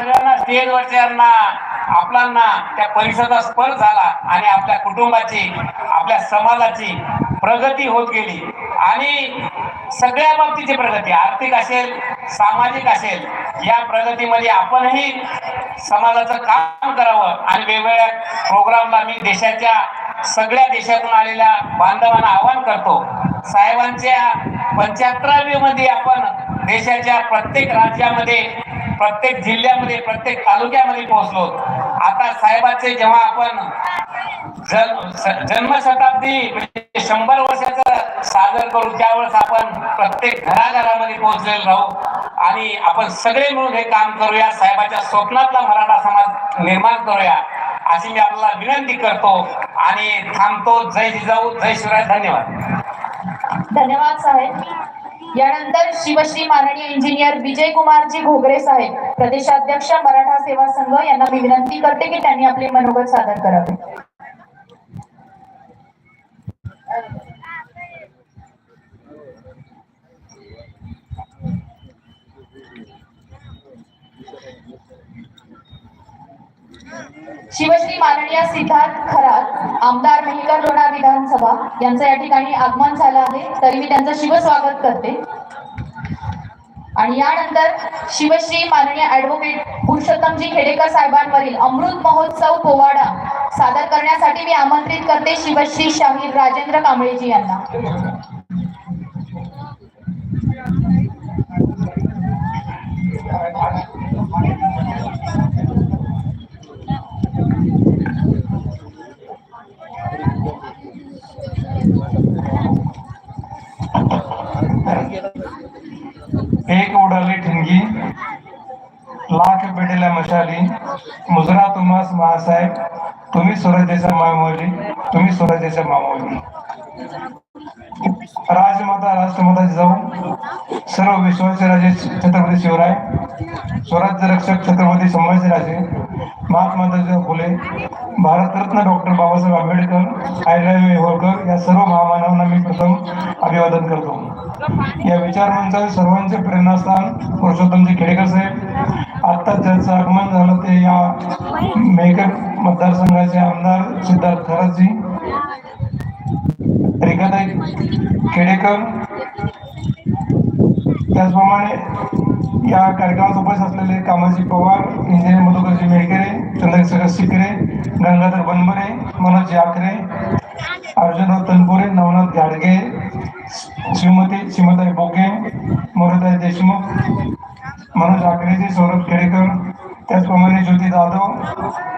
सगळ्यांना स्टेजवरच्यांना आपल्यांना त्या परिसराचा स्पर्श झाला आणि आपल्या कुटुंबाची आपल्या समाजाची प्रगती होत गेली. आणि सगळ्या बाबतीची प्रगती आर्थिक असेल सामाजिक असेल या प्रगतीमध्ये आपणही समाजाचं काम करावं आणि वेगवेगळ्या प्रोग्रामला मी देशाच्या सगळ्या देशातून आलेल्या बांधवांना आवाहन करतो. साहेबांच्या पंच्याहत्तरावी मध्ये आपण देशाच्या प्रत्येक राज्यामध्ये प्रत्येक जिल्ह्यामध्ये प्रत्येक तालुक्यामध्ये पोहोचलो. आता साहेबाचे जेव्हा आपण जन्मशताब्दी म्हणजे शंभर वर्षाचं साजर करू त्यावेळेस आपण प्रत्येक घराघरामध्ये पोहोचलेलो राहू. आणि आपण सगळे मिळून हे काम करूया. साहेबाच्या स्वप्नातला मराठा समाज निर्माण करूया अशी मी आपल्याला विनंती करतो आणि थांबतो. जय जिजाऊ जय शिवराय. धन्यवाद. धन्यवाद साहेब. यानंतर शिवश्री माननीय इंजिनियर विजय कुमारजी घोगरे साहेब प्रदेशाध्यक्ष मराठा सेवा संघ यांना मी विनंती करते की त्यांनी आपले मनोगत सादर करावे. शिवश्री माननीय सिद्धार्थ खरात आमदार मेहकर लोणा विधानसभा यांचं या ठिकाणी आगमन झालं आहे. तरी मी त्यांचं शिवस्वागत करते. आणि यानंतर शिवश्री माननीय ऍडव्होकेट पुरुषोत्तमजी खेडेकर साहेबांवरील अमृत महोत्सव पोवाडा सादर करण्यासाठी मी आमंत्रित करते शिवश्री शाहीर राजेंद्र कांबळेजी यांना. लाख पेटेल्या मशाली. मुजरा तुम्हास महासाहेब तुम्ही स्वराज्याच्या मामोली तुम्ही स्वराज्याच्या मामोली राजमाता राष्ट्रमाता जाऊ सर्व विश्वाचे राजे छत्रपती शिवराय स्वराज्य रक्षक छत्रपती संभाजीराजे महात्मा ज्योतिबा फुले भारतरत्न डॉक्टर बाबासाहेब आंबेडकर आयराय होळकर या सर्व महामानवांना मी प्रथम अभिवादन करतो. या विचार सर्वांचे प्रेरणास्थान पुरुषोत्तमजी खेडेकर साहेब आता ज्यांचं आगमन झालं ते या मेहकर मतदारसंघाचे आमदार सिद्धार्थ खरजी रेखाताई खेडेकर. त्याचप्रमाणे या कार्यक्रमात उपस्थित असलेले कामाजी पवार इंजिनियर मधुकरजी मेळकेरे चंद्रशेखर शिकरे गंगाधर बनबरे मनोज आखरे अर्जुनराव तनपुरे नवनाथ गाडगे मनोज आकरेजी सौरभ खेडेकर त्याचप्रमाणे ज्योती जाधव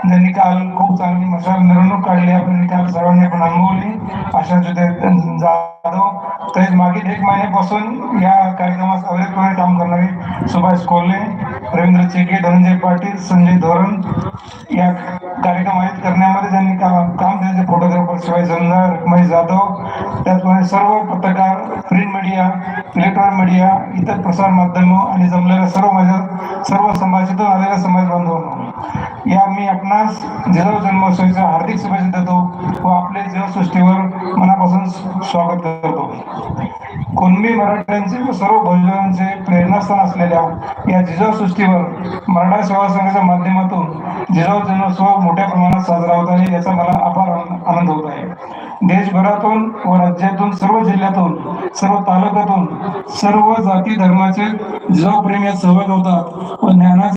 ज्यांनी काल खूप चांगली मशाल मिरवणूक काढली आपण काल सर्वांनी आपण अनुभवली अशा ज्योती जाधव. तसेच मागील एक महिन्यापासून या कार्यक्रमात अवैधपणे काम करणारे सुभाष कोल्हे रवींद्र चेके धनंजय पाटील संजय धोरण या कार्यक्रम आयोजित करण्यामध्ये त्यांनी का- काम त्यांचे फोटोग्राफर शिवाय जमदार रखमाई जाधव. त्याचप्रमाणे सर्व पत्रकार प्रिंट मीडिया इलेक्ट्रॉनिक मीडिया इतर प्रसार माध्यम आणि जमलेल्या सर्व माझ्या सर्व समाजातून आलेल्या समाज बांधवांनो या मी आपणास जिजाऊ जन्मोत्सवाच्या हार्दिक शुभेच्छा देतो व आपले जीवसृष्टीवर मनापासून स्वागत करतो. कुणबी मराठ्यांचे व सर्व भोजनांचे प्रेरणास्थान असलेल्या या जिजाऊ सृष्टीवर मराठा सेवा संघाच्या माध्यमातून जिजाऊ जन्मोत्सव मोठ्या प्रमाणात साजरा होत आहे याचा मला अपार आनंद होत आहे. देशभरातून व राज्यातून सर्व जिल्ह्यातून सर्व तालुक्यातून सर्व जाती धर्माचे जिजाऊ प्रेमी यात सहभाग होतात व ज्ञानाचे